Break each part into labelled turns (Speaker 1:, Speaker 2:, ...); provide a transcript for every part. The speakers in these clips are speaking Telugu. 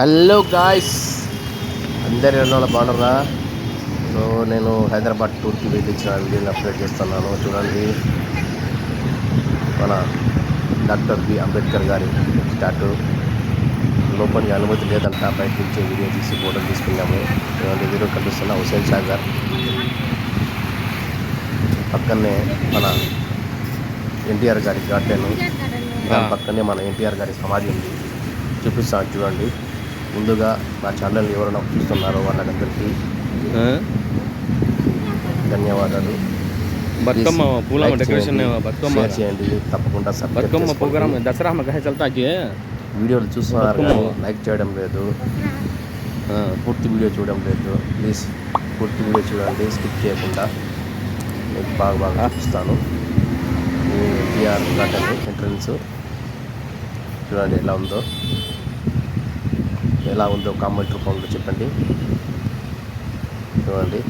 Speaker 1: Hello guys! అందరి ఎన్నో బాగున్నారా? సో నేను హైదరాబాద్ టూర్కి వెళ్ళి ఇచ్చిన వీడియోని అప్లోడ్ చేస్తున్నాను. చూడండి. మన డాక్టర్ బి అంబేద్కర్ గారి స్టాట్యూ లోపలికి అనుమతి లేదంట. బయట నుంచి వీడియో తీసి ఫోటో తీసుకున్నాము. చూడండి వీడియో కనిపిస్తున్న హుసేన్ సాగర్. పక్కనే మన ఎన్టీఆర్ గారి గార్డెన్. దాని పక్కనే మన ఎన్టీఆర్ గారి సమాధి ఉంది. చూపిస్తాను చూడండి. ముందుగా నా ఛానల్ ఎవరైనా చూస్తున్నారో వాళ్ళకందరికీ ధన్యవాదాలు
Speaker 2: बतकम्मा पूला में
Speaker 1: Like
Speaker 2: डेकोरेशन
Speaker 1: చేయండి,
Speaker 2: है बतकम्मा
Speaker 1: share చేయండి తప్పకుండా subscribe
Speaker 2: बतकम्मा
Speaker 1: చేసుకోండి.
Speaker 2: प्रोग्राम दसरा में कहे चलता कि
Speaker 1: వీడియోలు చూస్తున్నారు కానీ
Speaker 2: బతుకమ్మ.
Speaker 1: లైక్ చేయడం లేదు పూర్తి వీడియో చూడడం లేదు ప్లీజ్ పూర్తి వీడియో చూడండి స్కిప్ చేయకుండా మీకు బాగా బాగా చూపిస్తాను ఈ ఎన్టీఆర్ గార్డెన్ ఎంట్రన్స్ చూడండి ఎలా ఉందో ఎలా ఉందో కామెంట్ రూపంలో చెప్పండి. చూడండి.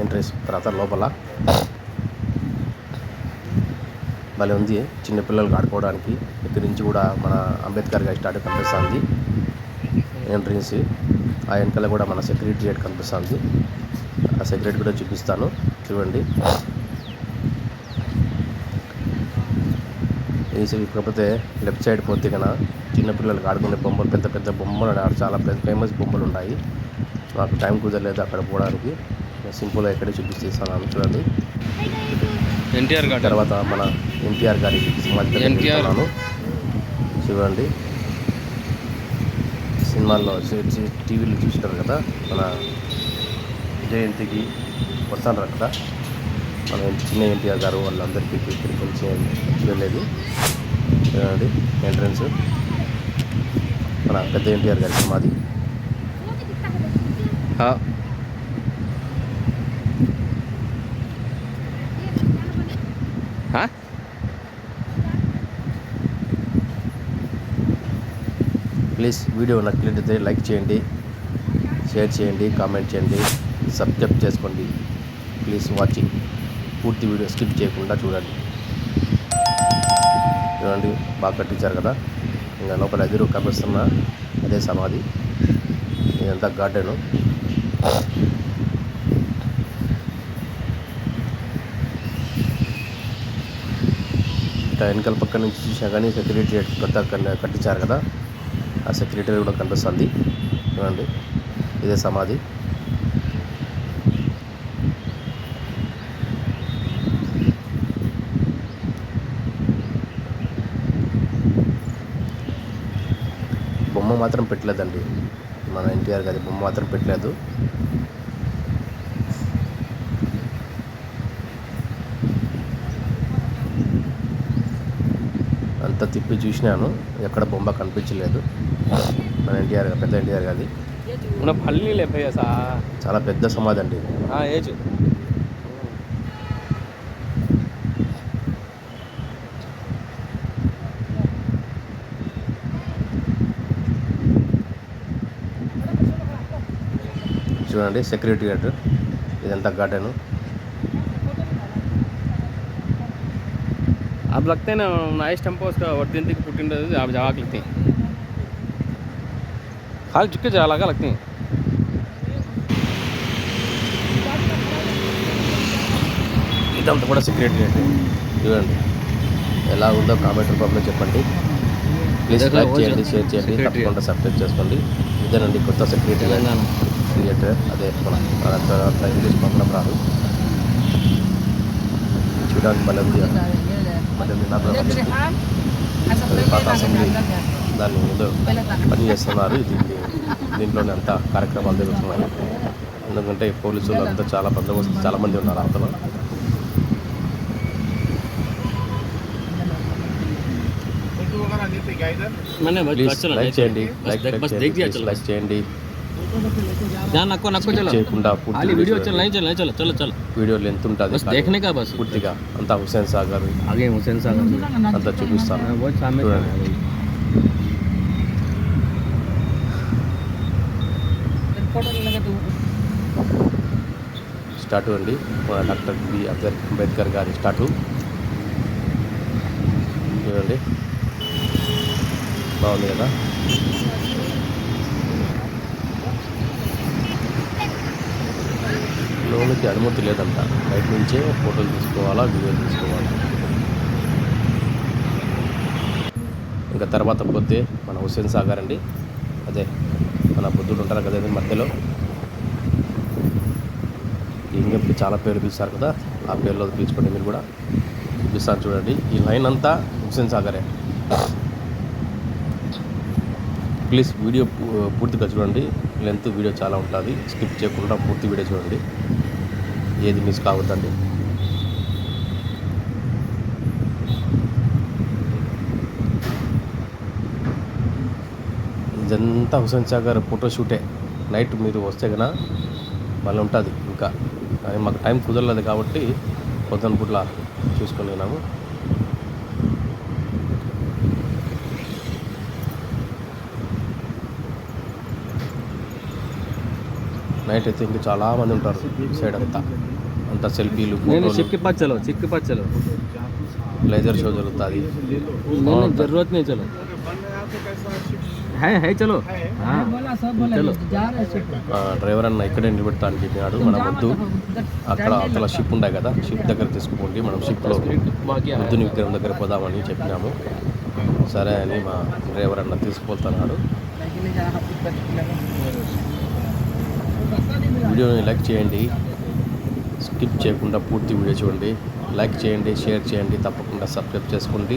Speaker 1: ఎంట్రీస్ తర్వాత లోపల. భలే ఉంది. చిన్నపిల్లలకు ఆడుకోవడానికి. ఇక్కడి నుంచి కూడా మన అంబేద్కర్ గారి స్టార్ట్ కనిపిస్తుంది. ఎంట్రన్స్. ఆ వెనకాల కూడా మన సెక్యూరిటీ గేట్ కనిపిస్తుంది. ఆ సెక్యూరిటీ కూడా చూపిస్తాను. చూడండి. ఈ సైడ్ కాకపోతే లెఫ్ట్ సైడ్ పోతే కన చిన్నపిల్లలకు ఆడుకునే బొమ్మలు పెద్ద పెద్ద బొమ్మలు ఆడ- చాలా పెద్ద ఫేమస్ బొమ్మలు ఉన్నాయి నాకు టైం కుదరలేదు అక్కడ పోవడానికి సింపుల్గా ఇక్కడే చూపిస్తాను చూడండి
Speaker 2: ఎన్టీఆర్ గార్డెన్
Speaker 1: తర్వాత మన ఎన్టీఆర్ గారి. వెళ్తున్నాను. చూడండి సినిమాల్లో టీవీలో చూసినారు కదా మన జయంతికి వస్తాను కదా మన చిన్న ఎన్టీఆర్ గారు వాళ్ళందరికీ ఇక్కడికి వచ్చి వెళ్ళేది చూడండి ఎంట్రన్స్. మన పెద్ద ఎన్టీఆర్ గారి సమాధి ప్లీజ్ వీడియో నచ్చినట్లయితే లైక్ చేయండి షేర్ చేయండి కామెంట్ చేయండి సబ్స్క్రైబ్ చేసుకోండి. Please watching. పూర్తి వీడియో స్కిప్ చేయకుండా చూడండి. చూడండి బాగా కట్టించారు కదా. ఇంకా లోపల ఎదురు కనిపిస్తున్న అదే సమాధి. ఇదంతా గార్డెను ఇట్లా వెనకాల పక్క నుంచి చూసినా కానీ సెక్యూరిటీ కొత్త కట్టించారు కదా. ఆ సెక్యూరిటీ కూడా కనిపిస్తుంది. చూడండి ఇదే సమాధి బొమ్మ మాత్రం పెట్టలేదండి. మన ఎన్టీఆర్ గారి బొమ్మ మాత్రం పెట్టలేదు. అంత తిప్పి చూసినాను. ఎక్కడ బొమ్మ కనిపించలేదు. మన ఎన్టీఆర్ పెద్ద ఎన్టీఆర్ గారి చాలా పెద్ద సమాధి అండి. చూడండి సెక్యూరిటీ గార్డ్ ఇదంతా గార్డెను
Speaker 2: आप लगते हैं ना नाइस टेम्पो उसका वर्धंती की पुटिन आप जवा के लगते हैं हाल झुके जा लगा लगते हैं
Speaker 1: ఇదంతా కూడా సెక్యూరిటీ గార్డ్ చూడండి ఎలా ఉందో కామెంట్ రూపంలో చెప్పండి ప్లీజ్
Speaker 2: ఇదొక
Speaker 1: లైక్
Speaker 2: రోజు
Speaker 1: చేయండి షేర్ చేయండి
Speaker 2: security
Speaker 1: తప్పకుండా సబ్స్క్రైబ్ చేసుకోండి ఇదేనండి కొత్త సెక్యూరిటీ గార్డ్
Speaker 2: తెలంగాణ
Speaker 1: థియేటర్ అదే వేసుకోవాలి ఇంగ్లీష్ ప్రాబ్లం రాదు. చూడాలి మళ్ళీ దాన్ని ఏదో పని చేస్తున్నారు. దీన్ని దీంట్లోనే అంత కార్యక్రమాలు జరుగుతున్నాయి. ఎందుకంటే పోలీసులు అంతా చాలా బందోబస్తు వస్తుంది ఉన్నారు మంది
Speaker 2: ఉన్నారు అంతలో
Speaker 1: లైక్ చేయండి. లైక్ చేయండి.
Speaker 2: ध्यान रखो नको चलो
Speaker 1: చేయకుండా పూర్తి
Speaker 2: खाली वीडियो
Speaker 1: వీడియో
Speaker 2: चल नहीं चल नहीं चलो चलो चलो
Speaker 1: వీడియోలు ఎంత ఉంటుంది
Speaker 2: बस देखने का बस
Speaker 1: పూర్తిగా అంతా హుసేన్ సాగర్
Speaker 2: आगे हुसैन साहब
Speaker 1: అంతా చూపిస్తాను
Speaker 2: हाँ, बहुत सामने
Speaker 1: पूरा।
Speaker 2: खड़ा है भाई
Speaker 1: స్టార్ట్ అండి మన డాక్టర్ బి అంబేద్ అంబేద్కర్ గారి స్టార్టు చూడండి బాగుంది కదా లోనికి అనుమతి లేదంట. బయట నుంచే ఫోటోలు తీసుకోవాలా వీడియోలు తీసుకోవాలా? ఇంకా తర్వాత పోతే మన హుస్సేన్ సాగర్ అండి. అదే మన బుద్ధుడు ఉంటారు కదా మధ్యలో. ఇంకెప్పుడు చాలా పేర్లు పిలుస్తారు కదా ఆ పేర్లో పిలుచుకోండి మీరు కూడా. పిలుస్తారు చూడండి. ఈ లైన్ అంతా హుస్సేన్ సాగరే. ప్లీజ్ వీడియో పూర్తిగా చూడండి. లెంత్ వీడియో చాలా ఉంటుంది. స్కిప్ చేయకుండా పూర్తి వీడియో చూడండి. ఏది మిస్ కావద్దండి. ఇదంతా హుసేన్ సాగర్ ఫోటో షూటే నైట్ మీరు వస్తే కనుక మళ్ళీ ఉంటుంది ఇంకా. కానీ మాకు టైం కుదరలేదు కాబట్టి పొద్దున పూట్ల చూసుకొని నైట్ అయితే ఇంకా చాలామంది ఉంటారు సైడ్ అంతా. అంతా సెల్ఫీలు
Speaker 2: చిక్కి పచ్చలు చిక్కి పచ్చలు.
Speaker 1: లేజర్ షో జరుగుతుంది.
Speaker 2: చలో. హై హై చలో.
Speaker 1: డ్రైవర్ అన్న ఇక్కడే నిలబెడతా అని చెప్పినాడు. మన వద్దు. అక్కడ అక్కడ షిప్ ఉండే కదా. షిప్ దగ్గర తీసుకుపోండి. మనం షిప్లో వద్దుని విగ్రహం దగ్గర పోదామని చెప్పినాము. సరే అని మా డ్రైవర్ అన్న తీసుకుపోతున్నాడు. వీడియోని లైక్ చేయండి. స్కిప్ చేయకుండా పూర్తి వీడియో చూడండి. లైక్ చేయండి షేర్ చేయండి తప్పకుండా సబ్స్క్రైబ్ చేసుకోండి.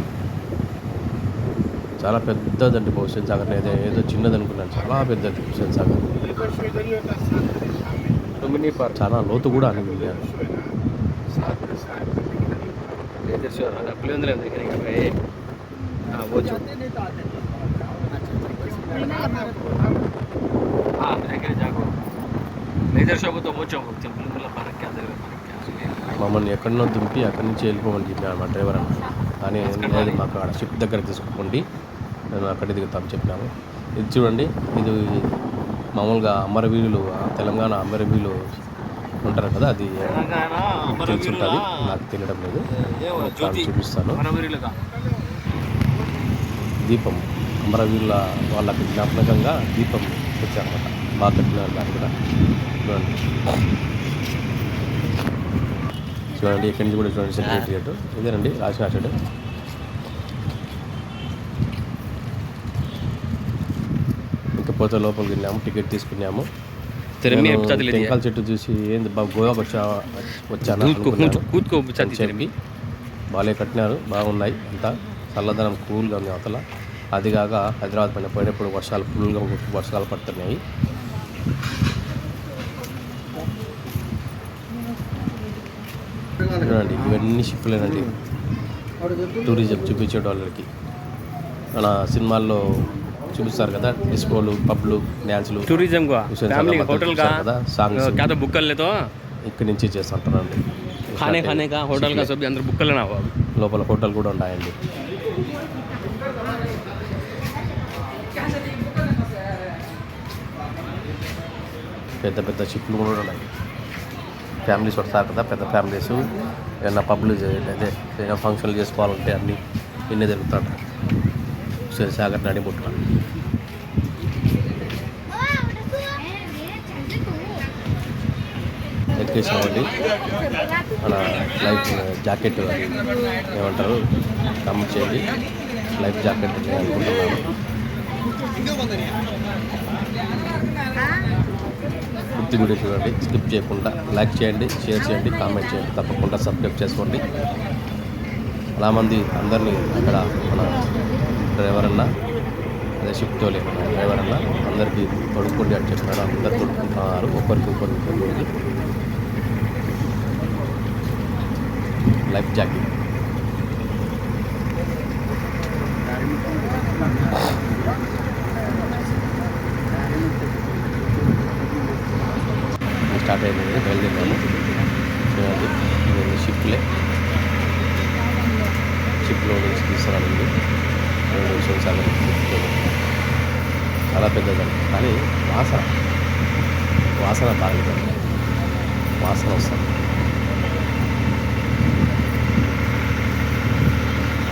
Speaker 1: చాలా పెద్దదండి భవిష్యత్ సాగర్. ఏదో ఏదో చిన్నది అనుకున్నాను. చాలా పెద్దది భవిష్యత్ సాగర్. చాలా లోతు కూడా
Speaker 2: అనుకున్నాను దగ్గర జాగ్రత్త. మేజర్ షాపుతో వచ్చాము
Speaker 1: మమ్మల్ని ఎక్కడనో దింపి అక్కడి నుంచి వెళ్ళిపోమని చెప్పాను మా డ్రైవర్ అన్న. కానీ మాకు అక్కడ షిప్ దగ్గర తీసుకోండి నేను అక్కడ దిగుతాం చెప్పినాము. ఇది చూడండి ఇది మామూలుగా అమరవీరులు తెలంగాణ అమరవీరులు ఉంటారు కదా అది తెలిసి ఉంటుంది నాకు తెలియడం లేదు. చూపిస్తాను. దీపం అమరవీరుల వాళ్ళకి జ్ఞాపకంగా దీపం వచ్చారన్నమాట బాగా కట్టిన దాన్ని కూడా. చూడండి. చూడండి నుంచి కూడా చూడండి సెక్రటరియట్ ఇదేనండి రాజకీయ అటు పోతే లోపలికి వెళ్ళాము టికెట్ తీసుకున్నాము. టెంకాల చెట్టు చూసి ఏంది గోవా వచ్చా వచ్చాను చెప్పి బాగాలే కట్టినారు బాగున్నాయి అంతా. చల్లదనం కూల్గా ఉంది అవతల. అది కాక హైదరాబాద్ పైన పోయినప్పుడు వర్షాలు ఫుల్గా వర్షాలు పడుతున్నాయి. అన్ని షిప్లేనండి టూరిజం చూపించేట వాళ్ళకి. మన సినిమాల్లో చూపిస్తారు కదా డిస్కోలు పబ్లు డ్యాన్స్లు
Speaker 2: టూరిజం
Speaker 1: హోటల్ కదా సాంగ్స్
Speaker 2: బుక్కర్లతో
Speaker 1: ఇక్కడి నుంచి చేస్తుంటారండి.
Speaker 2: ఖానే ఖానే కా హోటల్ కా సబ్జీ అందరు బుక్కలేనా
Speaker 1: లోపల హోటల్ కూడా ఉన్నాయండి పెద్ద పెద్ద షిప్లు కూడా ఉన్నాయి. ఫ్యామిలీస్ వస్తారు కదా పెద్ద ఫ్యామిలీస్ ఏదైనా పబ్లిక్ అదే ఏదైనా ఫంక్షన్లు చేసుకోవాలంటే అన్నీ ఇన్ని జరుగుతాడు సరే సాగర్ నడి ముట్ట ఎక్కేసామండి. మన లైఫ్ జాకెట్ ఏమంటారు కమెంట్ చేయండి లైఫ్ జాకెట్ అనుకుంటున్నాను పూర్తి వీడియో చూడండి స్కిప్ చేయకుండా లైక్ చేయండి షేర్ చేయండి కామెంట్ చేయండి తప్పకుండా సబ్స్క్రైబ్ చేసుకోండి. చాలామంది అందరినీ అక్కడ మన డ్రైవర్ అన్న అదే షిఫ్ట్ తోలే మన డ్రైవర్ అన్న అందరికీ తొడుక్కోండి అని చెప్పినారు అందరు తొడుక్కుంటున్నారు ఒకరికి ఒకరికి ఒకరికి లైఫ్ జాకెట్ స్టార్ట్ అయింది బయలుదేరాము చూడండి ఇవన్నీ షిప్లే. షిప్లో నుంచి తీసుకురాలండి రెండు నిమిషం సాగర్ చాలా పెద్దదండి కానీ వాసన. వాసన బాగుంటుంది వాసన వస్తుంది.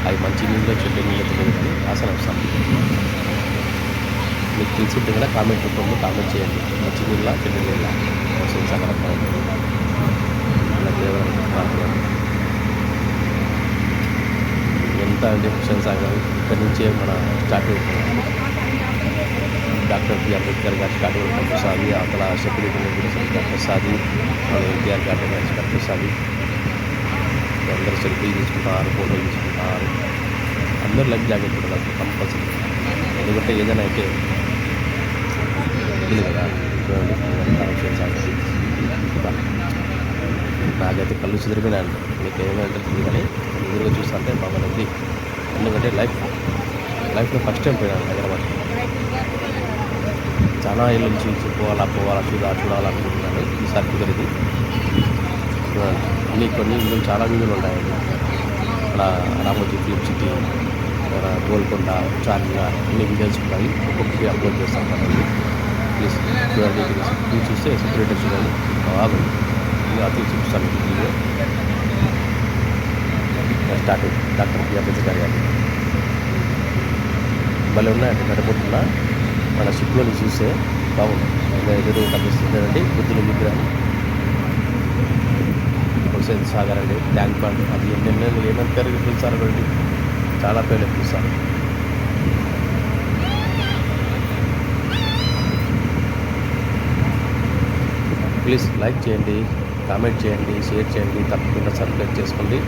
Speaker 1: అవి మంచి నీళ్ళు చెట్టు నీళ్ళు తెలియదు కానీ వాసన వస్తుంది. తెలిసింటే కూడా కామెంట్ రూపంలో కామెంట్ చేయండి. మంచి నీళ్ళ చెడ్డ నీళ్ళ? క్వశ్చన్స్ అక్కడ ఎంత అంటే క్వశ్చన్స్ ఆగారు ఇక్కడ నుంచే మన స్టార్ట్ అవుతుంది డాక్టర్ బి అంబేద్కర్ గారు స్టార్ట్ అవుతుంది ప్రసాది అక్కడ సెక్యూరిటీ డాక్టర్ ప్రసాది మన ఎన్టీఆర్ గారి డాక్టర్ ప్రసాది అందరూ సెల్ఫీలు తీసుకుంటారు ఫోటోలు తీసుకుంటారు అందరూ లైఫ్ జాకెట్ ఉంటుంది కంపల్సరీ ఎందుకంటే ఏదైనా అయితే ఇది కదా చూడండి ఇదంతా విషయం నాకైతే కళ్ళు చెదిరిపోయినాయండి మీకు ఏమైనా తెలుస్తుంది కానీ ఎదురుగా చూస్తుంటే బాగా ఉంది ఎందుకంటే లైఫ్ లైఫ్లో ఫస్ట్ టైం పోయినాను హైదరాబాద్ చాలా ఇళ్ళ నుంచి నుంచి పోవాలా పోవాలా చూడా చూడాలనుకుంటున్నాను ఈసారి కుదిరింది అన్నీ కొన్ని ఇందులో చాలా వీడియోలు ఉన్నాయండి అక్కడ రామోజీ ఫిలిం సిటీ గోల్కొండ చార్మినార్ అన్ని వీడియోస్ ఉన్నాయి. ఒక్కొక్కటి అప్లోడ్ చేస్తాం కదండి ప్లీజ్ చూడండి ఇది చూస్తే సెపరేటర్ చూడండి బాగుంది ఇది అతి చూపిస్తాను. Video start doctor BR Ambedkar garu భలే ఉన్నాయండి నడబొట్టున మన షిప్లో చూస్తే బాగుంది. ఎదురు కనిపిస్తుందండి. బుద్ధుల విగ్రహం హుసేన్ సాగర్ అండి ట్యాంక్ బండ్. అది ఎన్నెన్నో ఏమంటారు పిలుస్తారు అండి చాలా పేర్లు పిలుస్తారు ప్లీజ్ లైక్ చేయండి కామెంట్ చేయండి షేర్ చేయండి తప్పకుండా సబ్స్క్రైబ్ చేసుకోండి.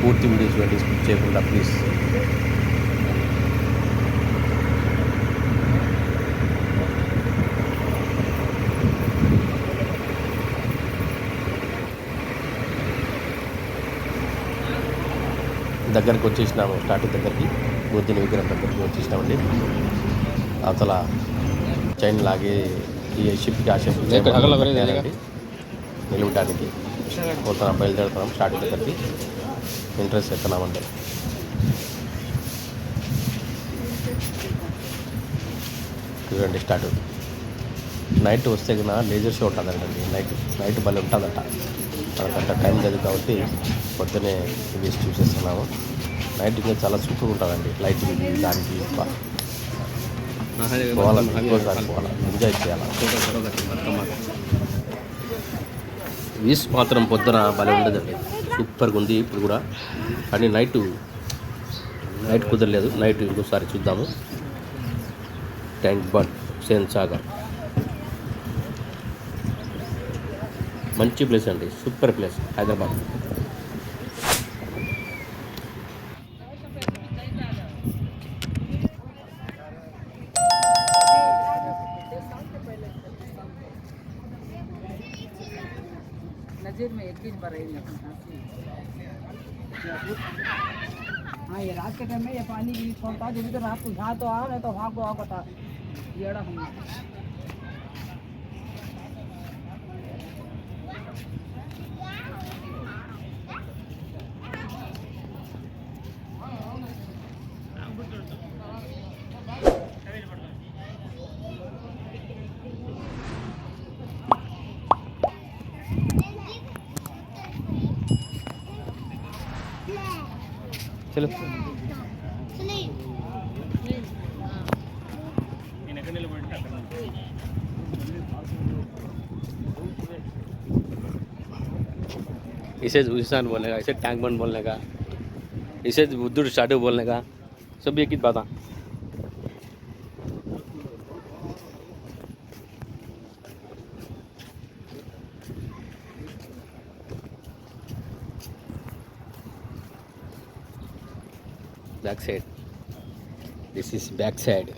Speaker 1: పూర్తి వీడియో చూడండి స్కిప్ చేయకుండా ప్లీజ్. దగ్గరకు వచ్చేసినాము స్టార్టింగ్ దగ్గరికి బుద్ధిని విగ్రహం దగ్గరికి వచ్చేసినామండి. అవతల చైన్ లాగే ఈ షిప్కి ఆ షిప్. నిలవడానికి పోతున్నాం బయలుదేరుతున్నాం స్టార్టింగ్ దగ్గరికి ఇంట్రెస్ట్ ఎక్కనామండి చూడండి స్టార్ట్ నైట్ వస్తే కన్నా లేజర్ షో ఉంటుందండి నైట్ నైట్ భలే ఉంటుందంట. మనకంత టైం లేదు కాబట్టి పొద్దునే వేసి చూసేస్తున్నాము. నైట్ ఇంకా చాలా సూపర్ ఉంటుందండి. లైటింగ్ దానికి పోవాలని ఇంకోసారి పోవాలి. ఎంజాయ్ చేయాలి. వీస్ మాత్రం పొద్దున భలే ఉండదండి సూపర్గా ఉంది ఇప్పుడు కూడా. కానీ నైట్ నైట్ కుదరలేదు. నైట్ ఇంకోసారి చూద్దాము. ట్యాంక్ బండ్ సేన్ సాగర్ మంచి ప్లేస్ అండి. Super place Hyderabad.
Speaker 3: नज़र में एक चीज़ बरेगी हाँ ये रात के टाइम में ये पानी भी छोड़ता है जब तो रात को यहाँ तो आ रहे तो वहाँ को आओ बता ये
Speaker 1: చలో इसे गुलिस्तान बोलने का इसे टैंक बंद बोलने का इसे बुद्धुर स्टार्टू बोलने का सब एक ही बात
Speaker 2: back side. This is
Speaker 1: back side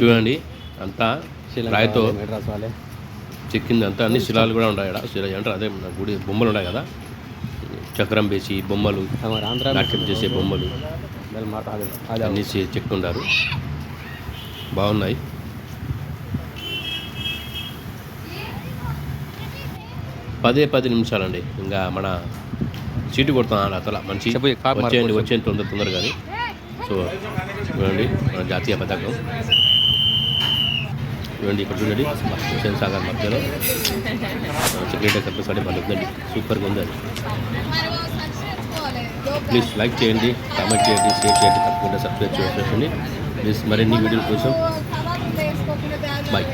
Speaker 1: చూడండి అంతా రాయితో
Speaker 2: మెడ్రాస్ వాళ్ళే.
Speaker 1: చెక్కిందంతా అన్ని శిలాలు కూడా ఉన్నాయి ఇక్కడ శిలా అంటారు అదే గుడి బొమ్మలు ఉన్నాయి కదా. చక్రం వేసి బొమ్మలు నాట్యం చేసే బొమ్మలు అన్నీ చెక్కుండారు. బాగున్నాయి. పదే పది నిమిషాలండి. ఇంకా మన చీటు కొడుతున్నాను అతల మంచి వచ్చేయండి వచ్చేయండి తొందర తొందరగా సో చూడండి మన జాతీయ పథకం చూడండి ఇక్కడ చూడండి. హుసేన్ సాగర్ మధ్యలో. సెక్రటరీ సర్వీస్ అంటే మళ్ళీ ఉందండి. సూపర్గా ఉంది అది ప్లీజ్ లైక్ చేయండి కామెంట్ చేయండి షేర్ చేయండి. తప్పకుండా సబ్స్క్రైబ్ చేసేసండి ప్లీజ్ మరిన్ని వీడియోల కోసం. బాయ్